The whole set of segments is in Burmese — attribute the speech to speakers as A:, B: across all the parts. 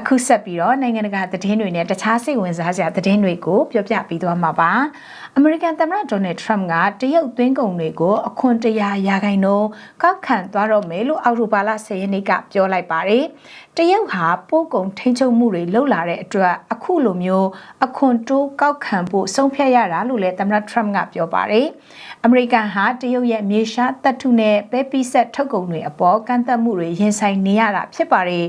A: အခုဆက်ပြီးတော့နိုင်ငံတကာသတင်းတွေနဲ့တခြားစိတ်ဝင်စားစရာသတင်းတွေကိုပြောပြပေးသွားမှာပါအမေရိကန်သမ္မတဒေါ်နယ်ထရမ့်ကတရုတ်သွင်းကုန်တွေကိုအခွန်တရာရာခိုင်နှုန်းကောက်ခံသွားတော့မယ်လို့အောက်တိုဘာလ10ရက်နေ့ကပြောလိုက်ပါတယ်တရုတ်ဟာပို့ကုန်ထိန်းချုပ်မှုတွေလှုပ်လာတဲ့အတွက်အခုလိုမျိုးအခွန်တိုးကောက်ခံဖို့ဆုံးဖြတ်ရတာလို့လည်းသမ္မတထရမ့်ကပြောပါတယ်အမေရိကန်ဟာတရုတ်ရဲ့မြေရှားတပ်ထုနဲ့ပဲပီဆက်ထုတ်ကုန်တွေအပေါ်ကန့်သက်မှုတွေရင်ဆိုင်နေရတာဖြစ်ပါတယ်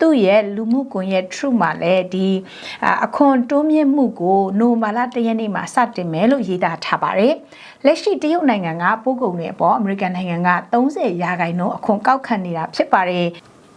A: သူ့ရဲ့လူမှုကွန်ရက် True မှာလည်းဒီအခွန်တိုးမြင့်မှုကိုနိုမာလာတရက်နေ့မှာစတင်မယ်လို့ရေးသားထားပါတယ်လက်ရှိတရုတ်နိုင်ငံကပို့ကုန်တွေအပေါ်အမေရိကန်နိုင်ငံက30ရာခိုင်နှုန်းအခွန်ကောက်ခံနေတာဖြစ်ပါတယ်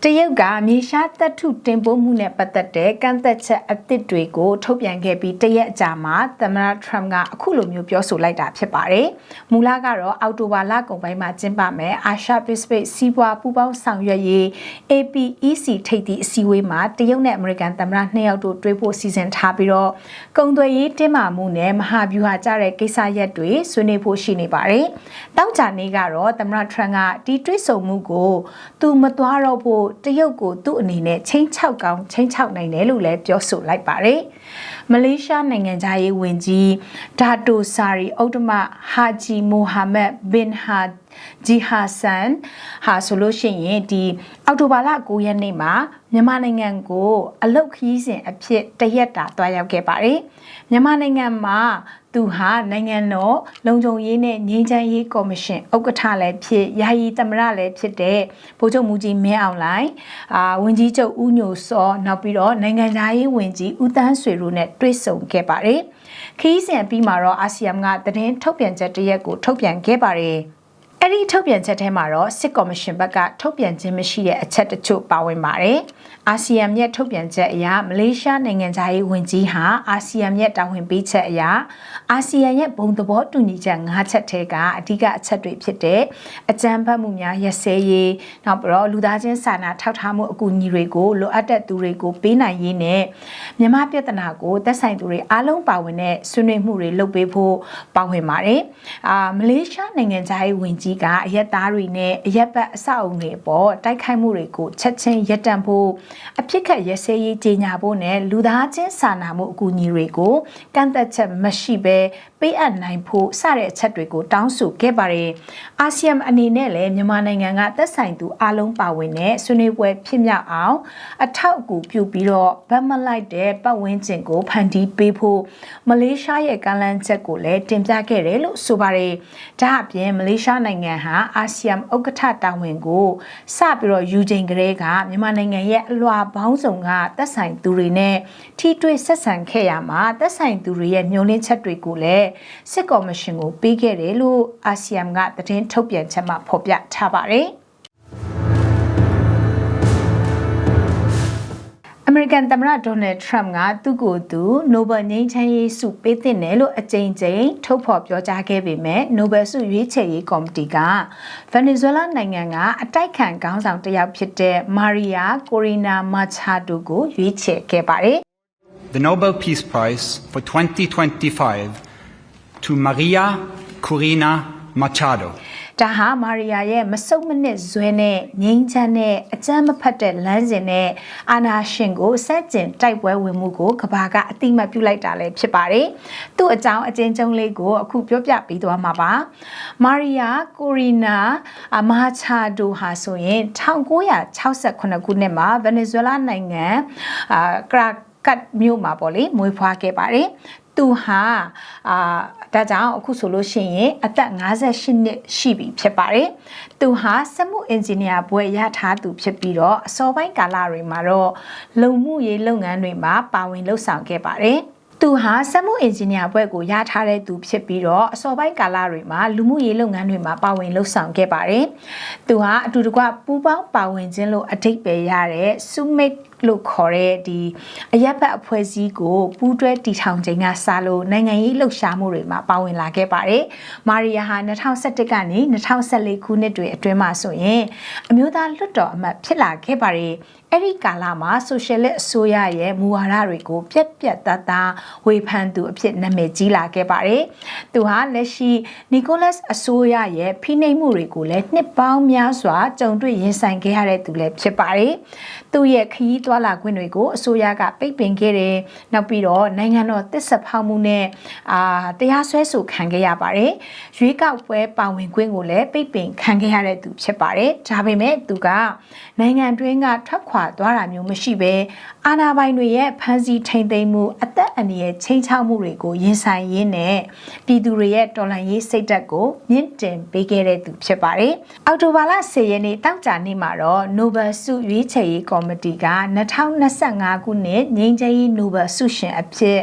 A: တရုတ်ကမြေရှားတပ်ထုတင်ပို့မှုနဲ့ပတ်သက်တဲ့ကန့်သက်ချက်အသစ်တွေကိုထုတ်ပြန်ခဲ့ပြီးတရက်အကြာမှာသမ္မတထရမ့်ကအခုလိုမျိုးပြောဆိုလိုက်တာဖြစ်ပါတယ်။မူလကတော့အောက်တိုဘာလကုန်ပိုင်းမှာကျင်းပမယ်အာရှပစိဖိတ်စီးပွားပူးပေါင်းဆောင်ရွက်ရေး APEC ထိပ်သီးအစည်းအဝေးမှာတရုတ်နဲ့အမေရိကန်သမ္မတနှစ်ယောက်တို့တွေ့ဖို့စီစဉ်ထားပြီးတော့ကုန်သွယ်ရေးတင်းမာမှုနဲ့မဟာဗျူဟာကျတဲ့ကိစ္စရပ်တွေဆွေးနွေးဖို့ရှိနေပါတယ်။တောက်ကြနေ့ကတော့သမ္မတထရမ့်ကဒီတွေ့ဆုံမှုကိုသူမသွားတော့ဖို့တရုတ်ကိုသူ့အနေနဲ့ချင်းချောက်ကောင်းချင်းချောက်နိုင်တယ်လို့လည်းပြောဆိုလိုက်ပါတယ်။မလေးရှားနိုင်ငံသားရေးဝန်ကြီးဒါတိုဆာရီအုတ်တမဟာဂျီမိုဟာမက်ဘင်ဟာဂျီဟာဆန်ဟာဆိုလို့ရှိရင်ဒီအောက်တိုဘာလ9ရက်နေ့မှာမြန်မာနိုင်ငံကို အလုတ်ခီးစဉ်အဖြစ်တရက်တာတွားရောက်ခဲ့ပါတယ်။မြန်မာနိုင်ငံမှာ သူဟာနိုင်ငံတော်လုံခြုံရေးနဲ့ငြိမ်းချမ်းရေးကော်မရှင်ဥက္ကဋ္ဌလည်းဖြစ်ယာယီသမရလည်းဖြစ်တဲ့ဗိုလ်ချုပ်မူကြီးမင်းအောင်လှိုင်အာဝန်ကြီးချုပ်ဦးညိုစောနောက်ပြီးတော့နိုင်ငံသားရေးဝန်ကြီးဦးတန်းဆွေတို့နဲ့တွေ့ဆုံခဲ့ပါတယ်။ခီးစဉ်ပြီးမှာတော့အာဆီယံကသတင်းထုတ်ပြန်ချက်တရက်ကိုထုတ်ပြန်ခဲ့ပါတယ်။အဲ့ဒီထုတ်ပြန်ချက်ထဲမှာတော့စစ်ကော်မရှင်ဘက်ကထုတ်ပြန်ခြင်းမရှိတဲ့အချက်တချို့ပါဝင်ပါတယ်။အာဆီယံရဲ့ထုတ်ပြန်ချက်အရမလေးရှားနိုင်ငံသားရေးဝန်ကြီးဟာအာဆီယံရဲ့တာဝန်ပေးချက်အရအာဆီယံရဲ့ဘုံသဘောတူညီချက်၅ချက်ထဲကအဓိကအချက်တွေဖြစ်တဲ့အကြမ်းဖက်မှုများရစဲရေးနောက်ပြီးတော့လူသားချင်းစာနာထောက်ထားမှုအကူအညီတွေကိုလိုအပ်တဲ့သူတွေကိုပေးနိုင်ရေးနဲ့မြန်မာပြည်ထနာကိုသက်ဆိုင်သူတွေအားလုံးပါဝင်တဲ့ဆွေးနွေးမှုတွေလုပ်ပေးဖို့ပါဝင်ပါတယ်။အာမလေးရှားနိုင်ငံသားရေးဝန်ကြီးကြီးကအရက်သားတွေနဲ့အရက်ပတ်အဆောက်အုံတွေပေါ်တိုက်ခိုက်မှုတွေကိုချက်ချင်းရပ်တန့်ဖို့အဖြစ်ခက်ရစဲရေးကြီးညာဖို့နဲ့လူသားချင်းစာနာမှုအကူအညီတွေကိုကန့်သက်ချက်မရှိဘဲပေးအပ်နိုင်ဖို့စတဲ့အချက်တွေကိုတောင်းဆိုခဲ့ပါတယ်။အာဆီယံအနေနဲ့လည်းမြန်မာနိုင်ငံကသက်ဆိုင်သူအလုံးပါဝင်တဲ့ဆွေးနွေးပွဲဖြစ်မြောက်အောင် အထောက်အကူပြုပြီးတော့ဗတ်မလိုက်တဲ့ပတ်ဝန်းကျင်ကိုဖန်တီးပေးဖို့မလေးရှားရဲ့ကမ်းလှမ်းချက်ကိုလည်းတင်ပြခဲ့တယ်လို့ဆိုပါတယ်။ဒါအပြင်မလေးရှားနိုင်ငံဟာအာဆီယံဥက္ကဋ္ဌတာဝန်ကိုစပြီးတော့ယူချိန်ကလေးကမြန်မာနိုင်ငံရဲ့အလွှာပေါင်းစုံကသက်ဆိုင်သူတွေနဲ့ထိတွေ့ဆက်ဆံခဲ့ရမှာသက်ဆိုင်သူတွေရဲ့ညှို့လင်းချက်တွေကိုလည်းစစ်ကော်မရှင်ကိုပေးခဲ့တယ်လို့အာဆီယံကသတင်းထုတ်ပြန်ချက်မှာဖော်ပြထားပါတယ်။ မေရိကန်သမ္မတဒေါ်နယ်ထရမ့်ကသူ့ကိုယ်သူနိုဘယ်ငြိမ်းချမ်းရေးဆုပေးသင့်တယ်လို့အကြိမ်ကြိမ်ထုတ်ဖော်ပြောကြားခဲ့ပေမဲ့နိုဘယ်ဆုရွေးချယ်ရေးကော်မတီကဗင်နီဇွဲလားနိုင်ငံကအတိုက်ခံခေါင်းဆောင်တစ်ယောက်ဖြစ်တဲ့မာရီယာကိုရီနာမာချာတိုကိုရွေးချယ်ခဲ့ပါတယ်
B: The Nobel Peace Prize for 2025 to Maria Corina Machado.
A: ဒါဟာမာရီယာရဲ့မစုံမနစ်ဇွဲနဲ့ငိမ့်ချမ်းနဲ့အကြမ်းမဖက်တဲ့လမ်းစဉ်နဲ့အာနာရှင်ကိုစက်ကျင်တိုက်ပွဲဝင်မှုကိုကဘာကအတိမတ်ပြုလိုက်တာလည်းဖြစ်ပါတယ်။သူ့အကြောင်းအကျဉ်းချုပ်လေးကိုအခုပြောပြပေးသွားမှာပါ။မာရီယာကိုရီနာမာချာဒိုဟာဆိုရင်1968ခုနှစ်မှာဗင်နီဇွဲလားနိုင်ငံအာကရာ ကတ်မြို့မှာပေါ့လေမွေးဖွားခဲ့ပါတယ်သူဟာအာဒါကြောင့်အခုဆိုလို့ရှိရင်အသက်58နှစ်ရှိပြီဖြစ်ပါတယ်။သူဟာစက်မှုအင်ဂျင်နီယာဘွဲ့ရထားသူဖြစ်ပြီးတော့အစောပိုင်းကာလတွေမှာတော့လုံမှုရေးလုပ်ငန်းတွေမှာပါဝင်လှုပ်ဆောင်ခဲ့ပါတယ်။သူဟာစက်မှုအင်ဂျင်နီယာဘွဲ့ကိုရထားတဲ့သူဖြစ်ပြီးတော့အစောပိုင်းကာလတွေမှာလူမှုရေးလုပ်ငန်းတွေမှာပါဝင်လှုပ်ဆောင်ခဲ့ပါတယ်။သူဟာအတူတကွပူးပေါင်းပါဝင်ခြင်းလို့အထိပ္ပယ်ရတဲ့ Summit လို့ခေါ်တဲ့ဒီအရက်ဖက်အဖွဲ့အစည်းကိုပူးတွဲတည်ထောင်ခြင်းကစလို့နိုင်ငံရေးလှုပ်ရှားမှုတွေမှာပါဝင်လာခဲ့ပါတယ်။မာရီယာဟာ2011ကနေ2014ခုနှစ်တွေအတွင်းမှာဆိုရင်အမျိုးသားလွှတ်တော်အမတ်ဖြစ်လာခဲ့ပါတယ်။အဲ့ဒီကာလမှာဆိုရှယ်လစ်အစိုးရရဲ့မူဝါဒတွေကိုပြက်ပြက်သားသားဝေဖန်သူအဖြစ်နာမည်ကြီးလာခဲ့ပါတယ်။သူဟာလက်ရှိနီကိုလတ်အစိုးရရဲ့ဖိနှိပ်မှုတွေကိုလည်းနှစ်ပေါင်းများစွာကြုံတွေ့ရင်ဆိုင်ခဲ့ရတဲ့သူလည်းဖြစ်ပါတယ်။သူ့ရဲ့ခရီးသွားလာခွင့်တွေကိုအစိုးရကပိတ်ပင်ခဲ့တယ်။နောက်ပြီးတော့နိုင်ငံတော်တစ္ဆဖောက်မှုနဲ့အာတရားစွဲဆိုခံခဲ့ရပါတယ်။ရွေးကောက်ပွဲပါဝင်ခွင့်ကိုလည်းပိတ်ပင်ခံခဲ့ရတဲ့သူဖြစ်ပါတယ်။ဒါပေမဲ့သူကနိုင်ငံတွင်းကထွက်ခွာသွားတာမျိုးမရှိဘဲအာဏာပိုင်တွေရဲ့ဖမ်းဆီးထိန်သိမ်းမှုအသက်အန္တရာယ်ချိန်ချောက်မှုတွေကိုရင်ဆိုင်ရင်းနဲ့ပြည်သူတွေရဲ့တော်လှန်ရေးစိတ်ဓာတ်ကိုမြင့်တင်ပေးခဲ့တဲ့သူဖြစ်ပါတယ်။အောက်တိုဘာလ10ရက်နေ့တောက်ကြနေ့မှာတော့ Nobel ဆုရွေးချယ်ရေးကော်မတီက2025ခုနှစ်ငြိမ်းချမ်းရေး Nobel ဆုရှင်အဖြစ်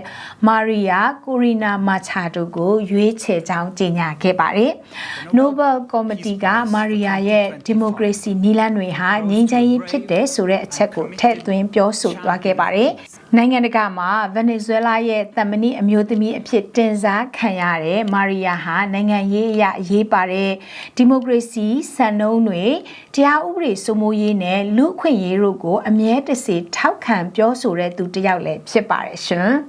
A: မာရီယာကိုရီနာမာချာတိုကို ရွေးချယ်ကြောင်းကြေညာခဲ့ပါတယ်။ Nobel ကော်မတီကမာရီယာရဲ့ဒီမိုကရေစီနီလန်းတွေဟာငြိမ်းချမ်းရေးဖြစ်တယ်ဆိုတဲ့အချက်ကိုထည့်သွင်းပြောဆိုသွားခဲ့ပါတယ်။ နိုင်ငံတကာမှာဗင်နီဇွဲလားရဲ့တမနီအမျိုးသမီးအဖြစ်တင်စားခံရတဲ့မာရီယာဟာနိုင်ငံရေးအရအရေးပါတဲ့ဒီမိုကရေစီစံနှုန်းတွေတရားဥပဒေစိုးမိုးရေးနဲ့လူ့အခွင့်အရေးတို့ကိုအမြဲတစေထောက်ခံပြောဆိုတဲ့သူတစ်ယောက်လည်းဖြစ်ပါတယ်ရှင်။